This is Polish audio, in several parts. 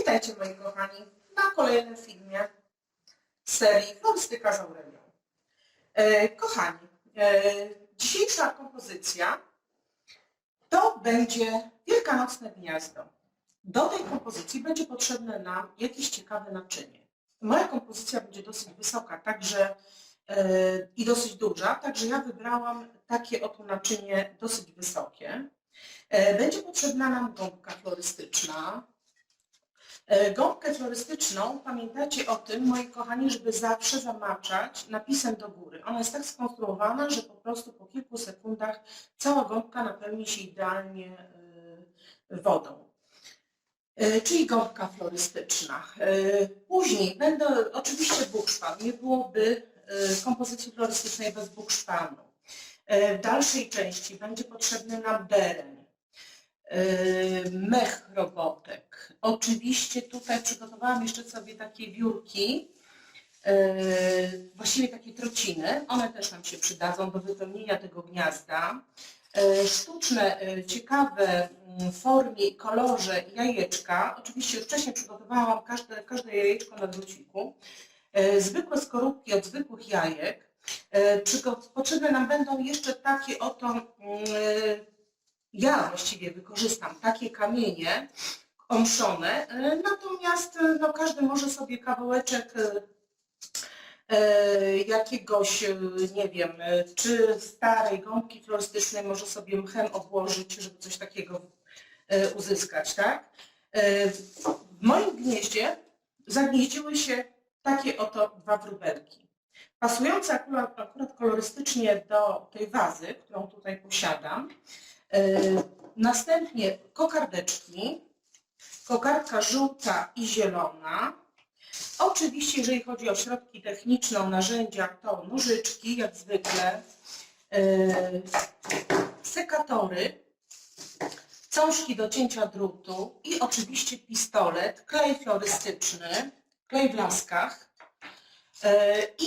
Witajcie moi kochani na kolejnym filmie serii Florystyka z Aurelią. E, kochani, e, dzisiejsza kompozycja to będzie Wielkanocne Gniazdo. Do tej kompozycji będzie potrzebne nam jakieś ciekawe naczynie. Moja kompozycja będzie dosyć wysoka, także e, i dosyć duża, także ja wybrałam takie oto naczynie dosyć wysokie. Będzie potrzebna nam gąbka florystyczna. E, Gąbkę florystyczną, pamiętajcie o tym, moi kochani, żeby zawsze zamaczać napisem do góry. Ona jest tak skonstruowana, że po prostu po kilku sekundach cała gąbka napełni się idealnie e, wodą. E, Czyli gąbka florystyczna. Później będę, oczywiście bukszpan, nie byłoby kompozycji florystycznej bez bukszpanu. W dalszej części będzie potrzebny nam beren, mech robotek. Oczywiście tutaj przygotowałam jeszcze sobie takie wiórki, e, właściwie takie trociny. One też nam się przydadzą do wypełnienia tego gniazda. E, Sztuczne, ciekawe mm, formie i kolorze jajeczka. Oczywiście już wcześniej przygotowałam każde, każde jajeczko na druciku. Zwykłe skorupki od zwykłych jajek. Potrzebne nam będą jeszcze takie oto, mm, ja właściwie wykorzystam takie kamienie omszone, e, natomiast e, no, każdy może sobie kawałeczek e, jakiegoś, nie wiem, czy starej gąbki florystycznej może sobie mchem obłożyć, żeby coś takiego uzyskać, tak? W moim gnieździe zagnieździły się takie oto dwa wróbelki. Pasujące akurat, akurat kolorystycznie do tej wazy, którą tutaj posiadam. E, Następnie kokardeczki, kokardka żółta i zielona. Oczywiście, jeżeli chodzi o środki techniczne, o narzędzia, to nożyczki, jak zwykle, e, sekatory, cążki do cięcia drutu i oczywiście pistolet, klej florystyczny, klej w laskach. E, I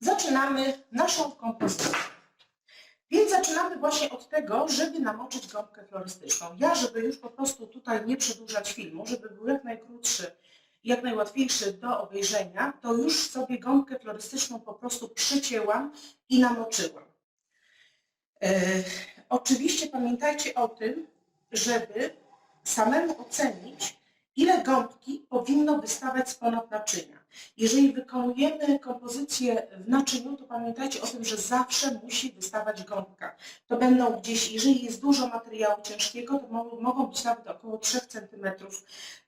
zaczynamy naszą kompozycję. Więc zaczynamy właśnie od tego, żeby namoczyć gąbkę florystyczną. Ja, żeby już po prostu tutaj nie przedłużać filmu, żeby był jak najkrótszy jak najłatwiejszy do obejrzenia, to już sobie gąbkę florystyczną po prostu przycięłam i namoczyłam. E, oczywiście pamiętajcie o tym, żeby samemu ocenić, ile gąbki powinno wystawać z ponad naczynia. Jeżeli wykonujemy kompozycję w naczyniu, to pamiętajcie o tym, że zawsze musi wystawać gąbka. To będą gdzieś, jeżeli jest dużo materiału ciężkiego, to mogą, być nawet około 3 cm.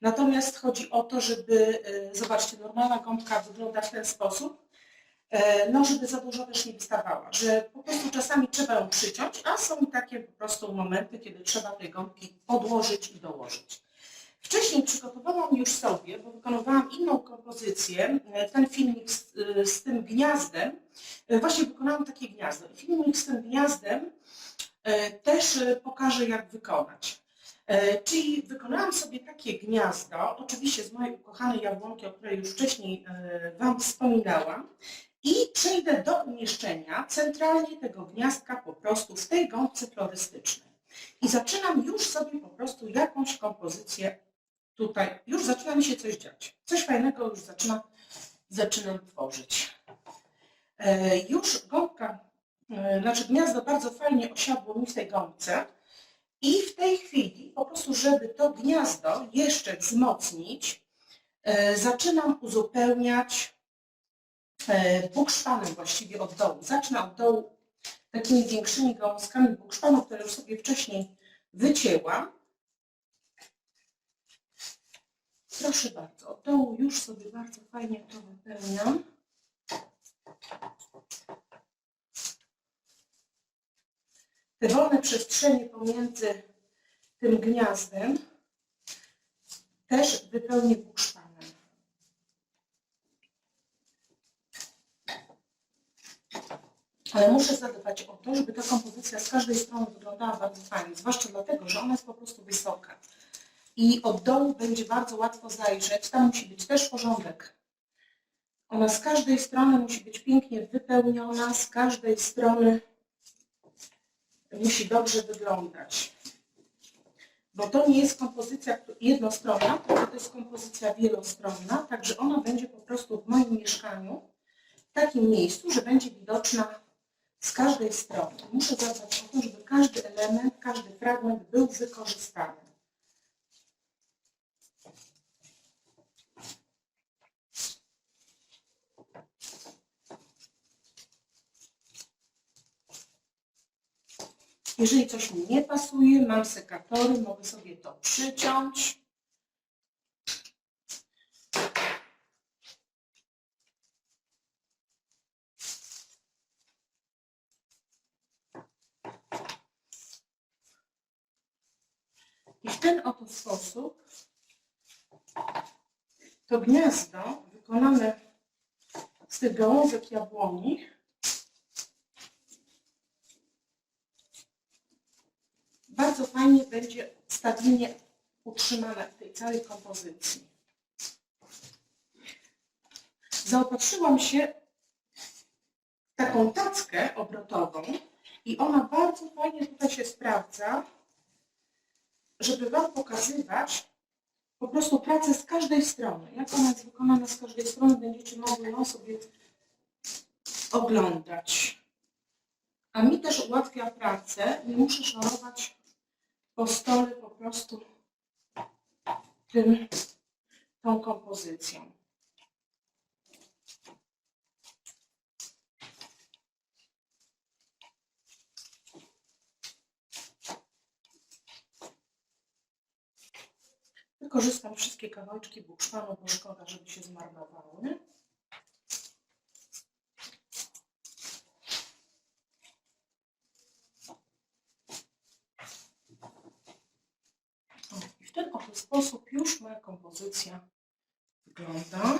Natomiast chodzi o to, żeby, e, zobaczcie, normalna gąbka wygląda w ten sposób, e, no żeby za dużo też nie wystawała, że po prostu czasami trzeba ją przyciąć, a są takie po prostu momenty, kiedy trzeba tej gąbki podłożyć i dołożyć. Wcześniej przygotowałam już sobie, bo wykonywałam inną kompozycję, e, ten filmik z, e, z tym gniazdem, e, właśnie wykonałam takie gniazdo. I filmik z tym gniazdem też pokażę, jak wykonać. Czyli wykonałam sobie takie gniazdo, oczywiście z mojej ukochanej jabłonki, o której już wcześniej Wam wspominałam, i przejdę do umieszczenia centralnie tego gniazdka po prostu w tej gąbce florystycznej. I zaczynam już sobie po prostu jakąś kompozycję tutaj, już zaczyna mi się coś dziać. Coś fajnego już zaczyna, zaczynam tworzyć. E, już gąbka, e, znaczy gniazdo bardzo fajnie osiadło mi w tej gąbce i w tej chwili po prostu, żeby to gniazdo jeszcze wzmocnić, e, zaczynam uzupełniać bukszpanem właściwie od dołu. Zacznę od dołu takimi większymi gałązkami bukszpanu, które już sobie wcześniej wycięłam. Proszę bardzo, od już sobie bardzo fajnie to wypełniam. Te wolne przestrzenie pomiędzy tym gniazdem też wypełnię bukszpanem. Ale muszę zadbać o to, żeby ta kompozycja z każdej strony wyglądała bardzo fajnie, zwłaszcza dlatego, że ona jest po prostu wysoka. I od dołu będzie bardzo łatwo zajrzeć. Tam musi być też porządek. Ona z każdej strony musi być pięknie wypełniona, z każdej strony musi dobrze wyglądać. bo to nie jest kompozycja jednostronna, tylko to jest kompozycja wielostronna, także ona będzie po prostu w moim mieszkaniu w takim miejscu, że będzie widoczna z każdej strony. Muszę zadbać o to, żeby każdy element, każdy fragment był wykorzystany. Jeżeli coś mi nie pasuje, mam sekatory, mogę sobie to przyciąć. I w ten oto sposób to gniazdo wykonane z tych gałązek jabłoni bardzo fajnie będzie stabilnie utrzymane w tej całej kompozycji. Zaopatrzyłam się w taką tackę obrotową i ona bardzo fajnie tutaj się sprawdza, żeby Wam pokazywać po prostu pracę z każdej strony. Jak ona jest wykonana z każdej strony, będziecie mogli ją sobie oglądać. A mi też ułatwia pracę, nie muszę szorować po stole po prostu tym, tą kompozycją. Wykorzystam wszystkie kawałeczki bukszpanu, bo szkoda, żeby się zmarnowały. O, I w ten oto sposób już moja kompozycja wygląda.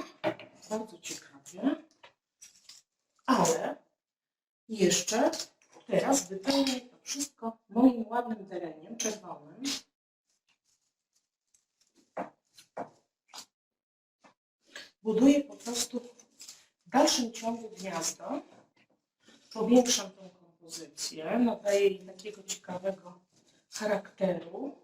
Bardzo ciekawie. Ale jeszcze teraz wypełnię to wszystko moim ładnym tereniem czerwonym. Buduję po prostu w dalszym ciągu gniazdo. Powiększam tą kompozycję, nadaję jej takiego ciekawego charakteru.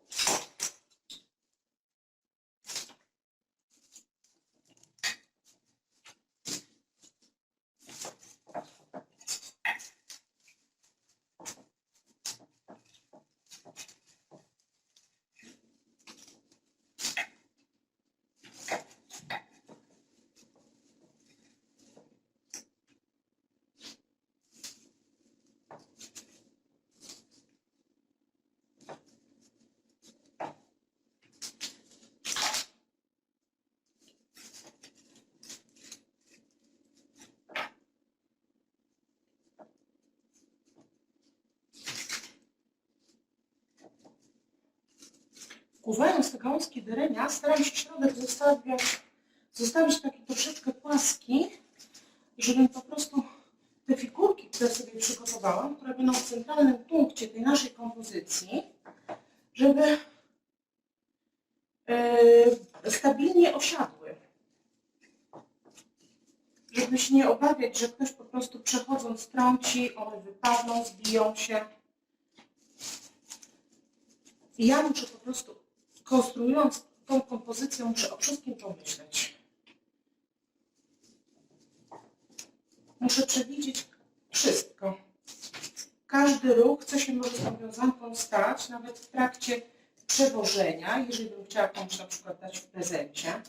Wkuwając te gałązki derenia, staram się środek zostawiać, zostawić taki troszeczkę płaski, żebym po prostu te figurki, które sobie przygotowałam, które będą w centralnym punkcie tej naszej kompozycji, żeby e, stabilnie osiadły. Żeby się nie obawiać, że ktoś po prostu przechodząc trąci, one wypadną, zbiją się. I ja muszę po prostu, konstruując tą kompozycję, muszę o wszystkim pomyśleć. Muszę przewidzieć wszystko. Każdy ruch, co się może z tą wiązanką stać, nawet w trakcie przewożenia, jeżeli bym chciała komuś na przykład dać w prezencie.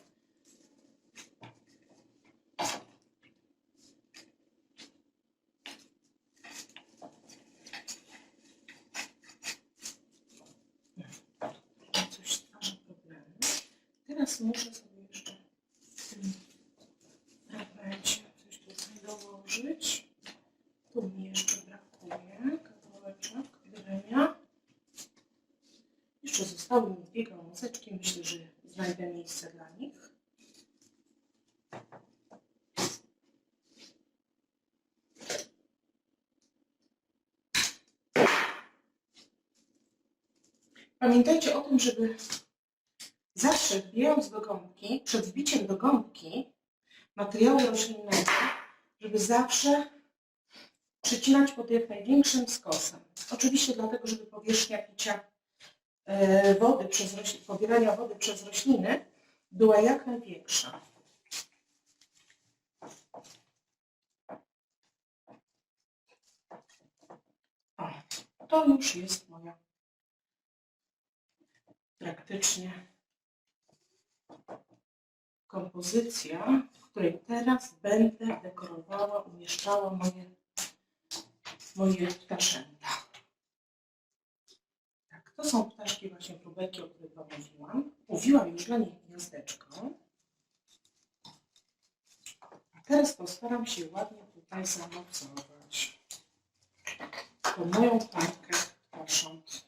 Teraz muszę sobie jeszcze w tym fragmencie coś tutaj dołożyć. Tu mi jeszcze brakuje kawałeczek wylenia. Jeszcze zostały mi dwie gałązeczki. Myślę, że znajdę miejsce dla nich. Pamiętajcie o tym, żeby zawsze wbijając do gąbki, przed wbiciem do gąbki materiału roślinnego, żeby zawsze przycinać pod jak największym skosem. Oczywiście dlatego, żeby powierzchnia picia e, wody przez pobierania wody przez rośliny była jak największa. O, to już jest moja praktycznie kompozycja, w której teraz będę dekorowała, umieszczała moje, moje ptaszęta. Tak, to są ptaszki właśnie próbeki, o których Wam mówiłam. Mówiłam już dla nich gniazdeczko. A teraz postaram się ładnie tutaj zamocować tą moją parkę ptasząt.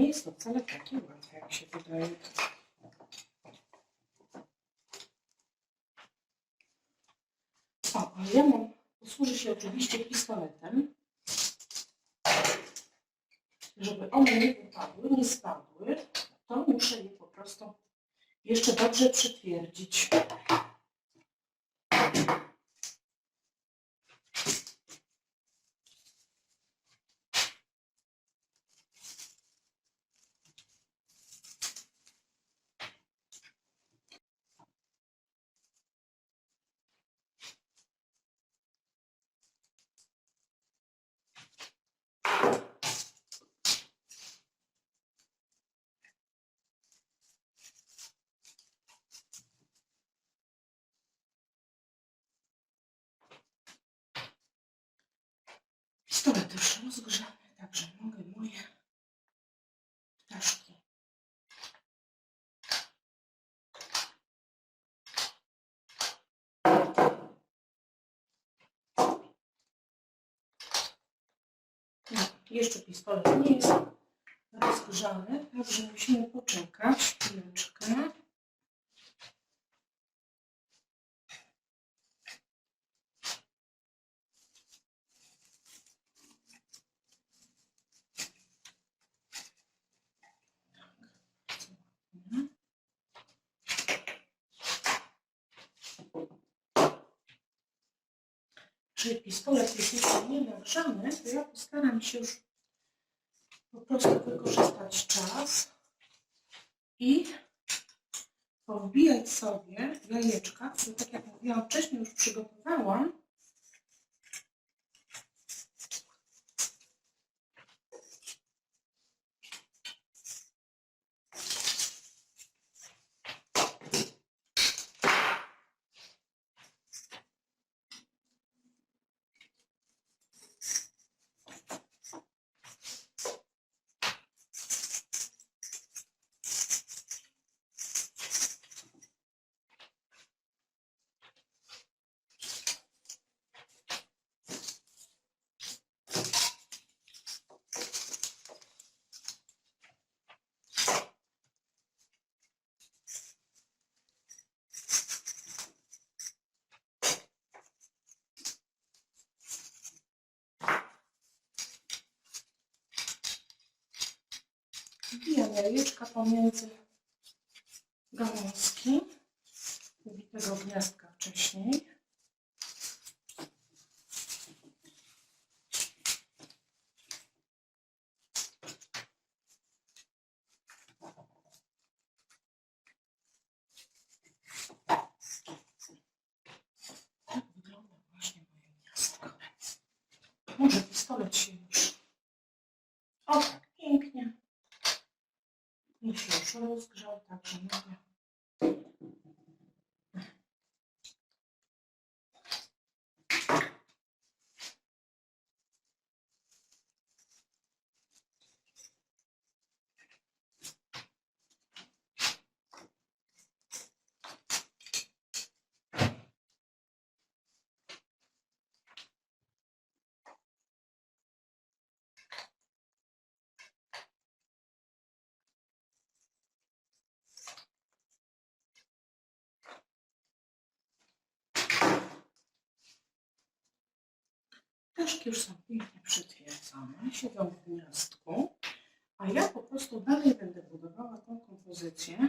Nie jest to wcale takie łatwe, jak się wydaje. O, ja mam, posłużę się oczywiście pistoletem, żeby one nie wypadły, nie spadły, to muszę je po prostu jeszcze dobrze przytwierdzić. Rozgrzany, także mogę moje ptaszki No, jeszcze pistolet nie jest rozgrzany, także musimy poczekać chwileczkę. Jeżeli pistolet jest jeszcze nie nagrzany, to ja postaram się już po prostu wykorzystać czas i powbijać sobie jajeczka, które tak jak mówiłam wcześniej już przygotowałam. Jajeczka pomiędzy gałązki ubitego gniazdka wcześniej. Tak wygląda właśnie moje gniazdko. Może pistolet się już... O tak, pięknie. Mi się już rozgrzał, także mogę. Ptaszki już są pięknie przytwierdzone, siedzą w gniazdku, a ja po prostu dalej będę budowała tą kompozycję.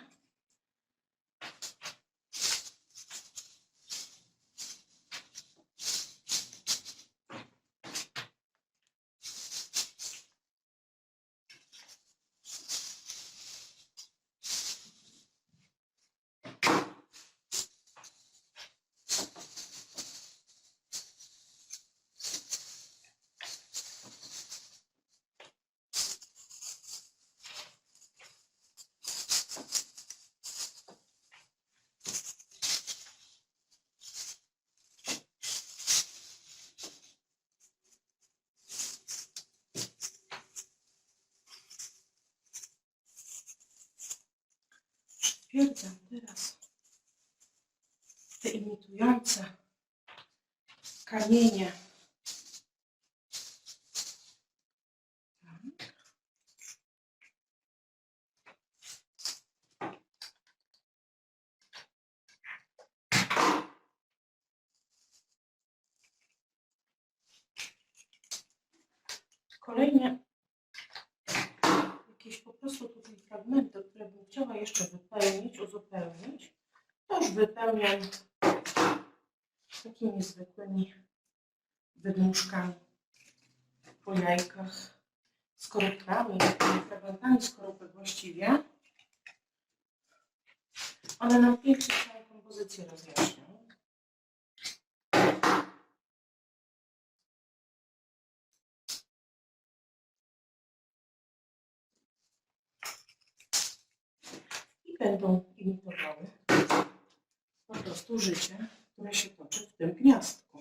Stwierdzam teraz te imitujące kamienie. Tak. Kolejnie jakieś po prostu tutaj fragmenty, które bym chciała jeszcze wypełnić, uzupełnić, to już wypełniam takimi zwykłymi wydmuszkami po jajkach, skorupkami, fragmentami skorupek właściwie. One nam pięknie całą kompozycję rozjaśnią. i będą imitowały po prostu życie, które się toczy w tym gniazdku.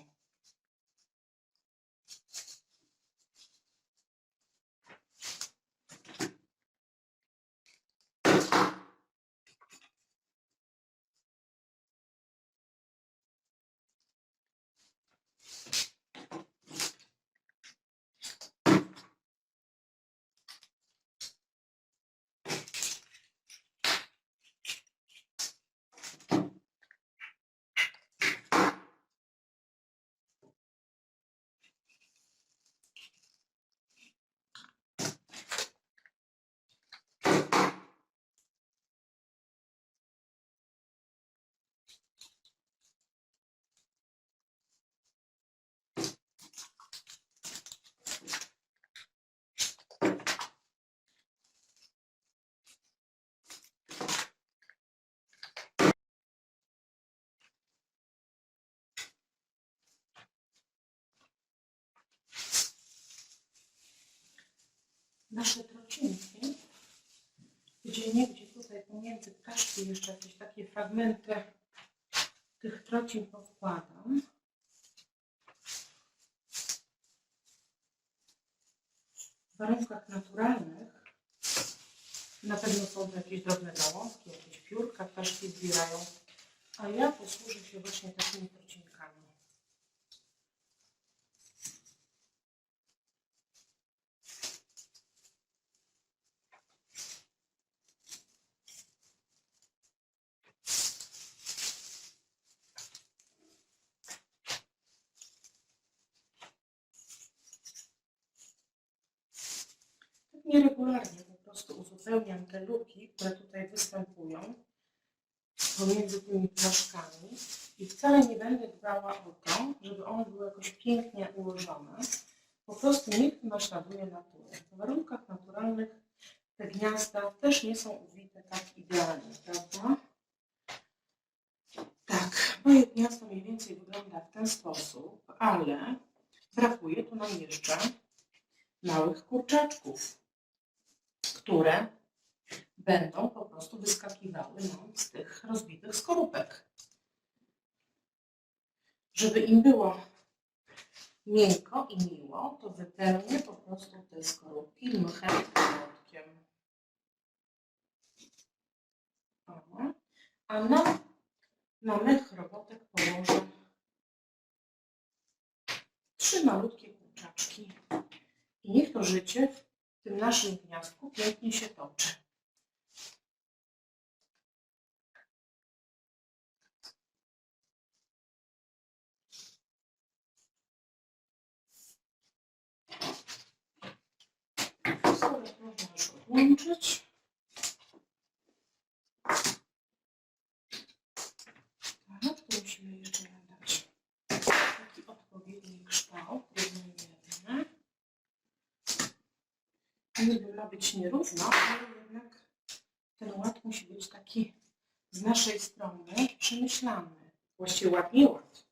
Nasze trocinki, gdzie niegdzie tutaj pomiędzy ptaszki jeszcze jakieś takie fragmenty tych trocin powkładam. W warunkach naturalnych na pewno są jakieś drobne gałązki, jakieś piórka ptaszki zbierają, a ja posłużę się właśnie takimi trocinkami. Nieregularnie po prostu uzupełniam te luki, które tutaj występują pomiędzy tymi ptaszkami i wcale nie będę dbała o to, żeby one były jakoś pięknie ułożone. Po prostu niech naśladuje naturę. W warunkach naturalnych te gniazda też nie są uwite tak idealnie, prawda? Tak, moje gniazdo mniej więcej wygląda w ten sposób, ale brakuje tu nam jeszcze małych kurczaczków, które będą po prostu wyskakiwały z tych rozbitych skorupek. Żeby im było miękko i miło, to wypełnię po prostu te skorupki mchem. O. A na, na mech robotek położę trzy malutkie kurczaczki. I niech to życie w tym naszym gniazdku pięknie się toczy. Sorek można już odłączyć. Tak, tu musimy jeszcze nadać taki odpowiedni kształt, równomierny. Niby ma być nierówno, ale jednak ten ład musi być taki z naszej strony przemyślany. Właściwie ładnie ład.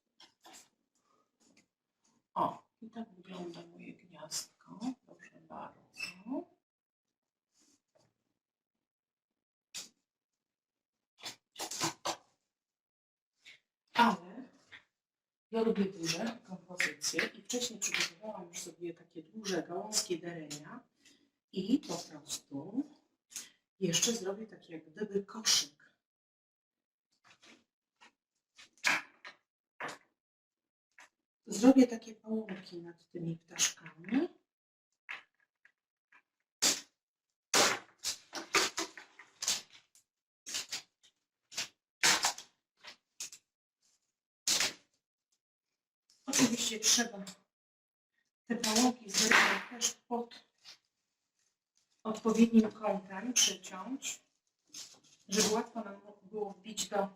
O, i tak wygląda moje gniazdko. Proszę bardzo. Ale ja lubię duże kompozycje i wcześniej przygotowałam już sobie takie duże gałązki derenia i po prostu jeszcze zrobię taki jak gdyby koszyk. Zrobię takie połąki nad tymi ptaszkami. Oczywiście trzeba te połąki zerwać też pod odpowiednim kątem przyciąć, żeby łatwo nam było wbić do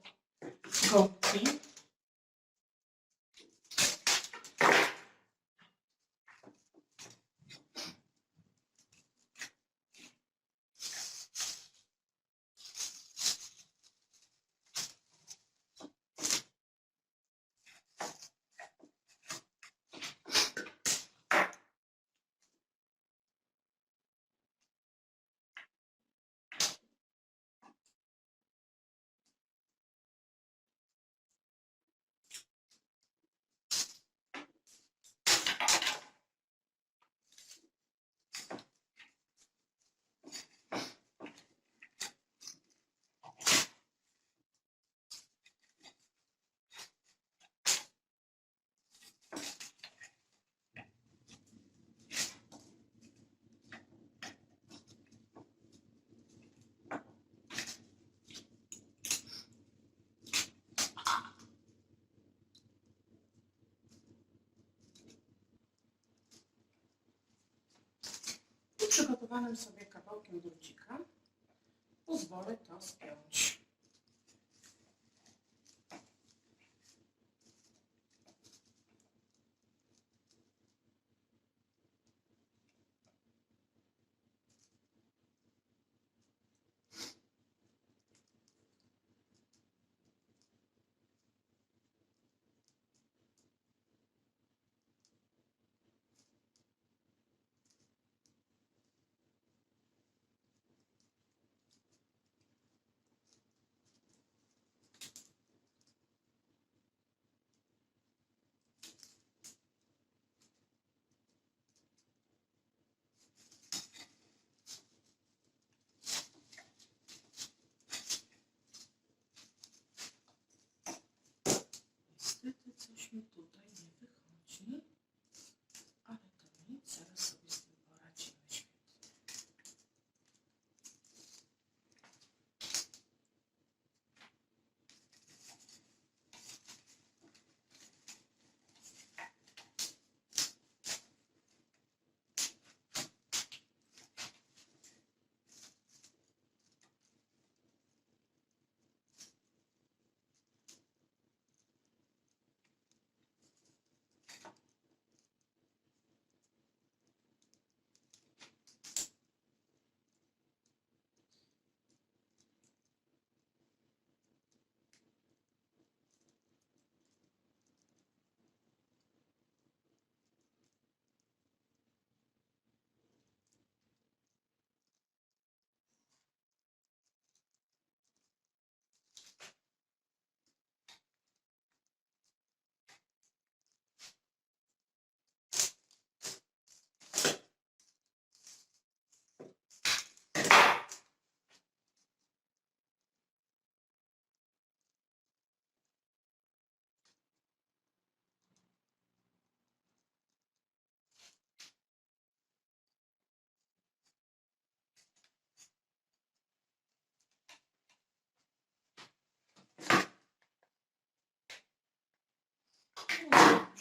gąbki. Przygotowanym sobie kawałkiem drucika pozwolę to spiąć.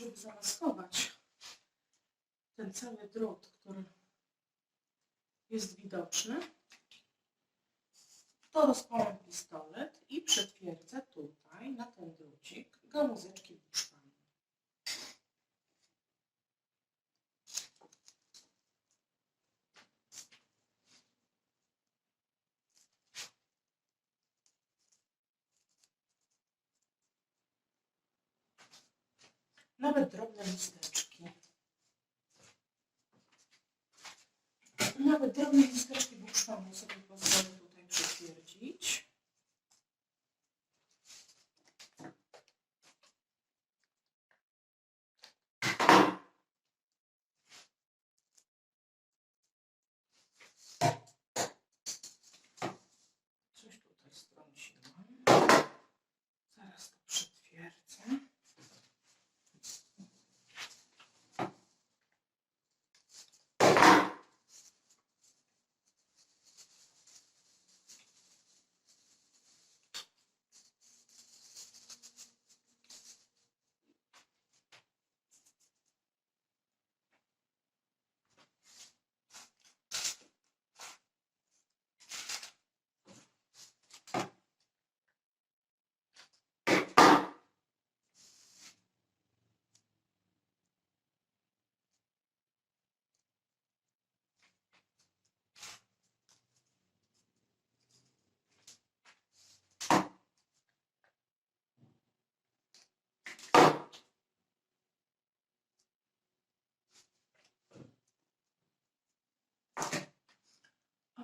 Żeby zamaskować ten cały drut, który jest widoczny, to rozpalę pistolet i przytwierdzę tutaj na ten drucik gałązeczki buszpanu. Nawet drobne listeczki. Nawet drobne listeczki bukszpanu sobie pozwolę tutaj przytwierdzić. Coś tutaj strąciłam. Zaraz to przytwierdzę.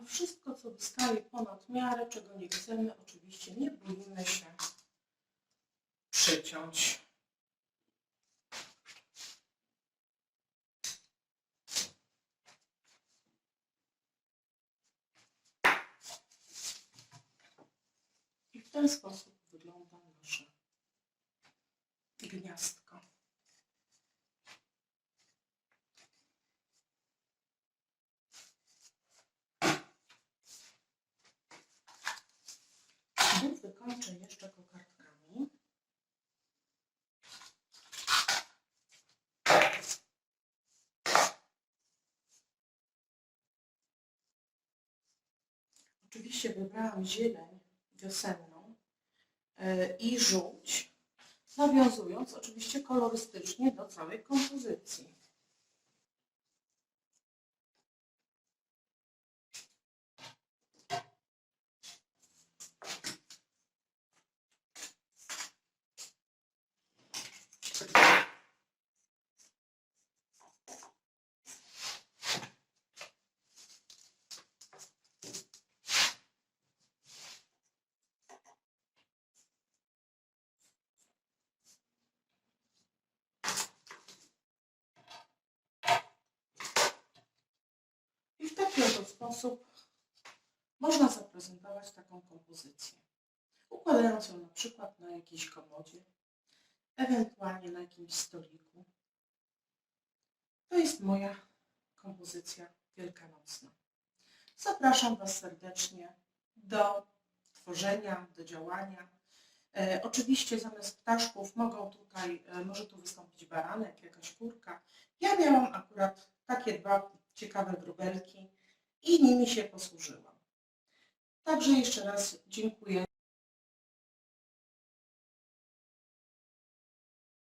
Wszystko, co wystaje ponad miarę, czego nie chcemy, oczywiście nie boimy się przyciąć. I w ten sposób wygląda nasze gniazdko. Znów wykończę jeszcze kokardkami. Oczywiście wybrałam zieleń wiosenną e, i żółć, nawiązując oczywiście kolorystycznie do całej kompozycji. I w taki oto sposób można zaprezentować taką kompozycję. Układając ją na przykład na jakiejś komodzie, ewentualnie na jakimś stoliku. To jest moja kompozycja wielkanocna. Zapraszam Was serdecznie do tworzenia, do działania. E, oczywiście zamiast ptaszków mogą tutaj, e, może tu wystąpić baranek, jakaś kurka. Ja miałam akurat takie dwa ciekawe wróbelki i nimi się posłużyłam. Także jeszcze raz dziękuję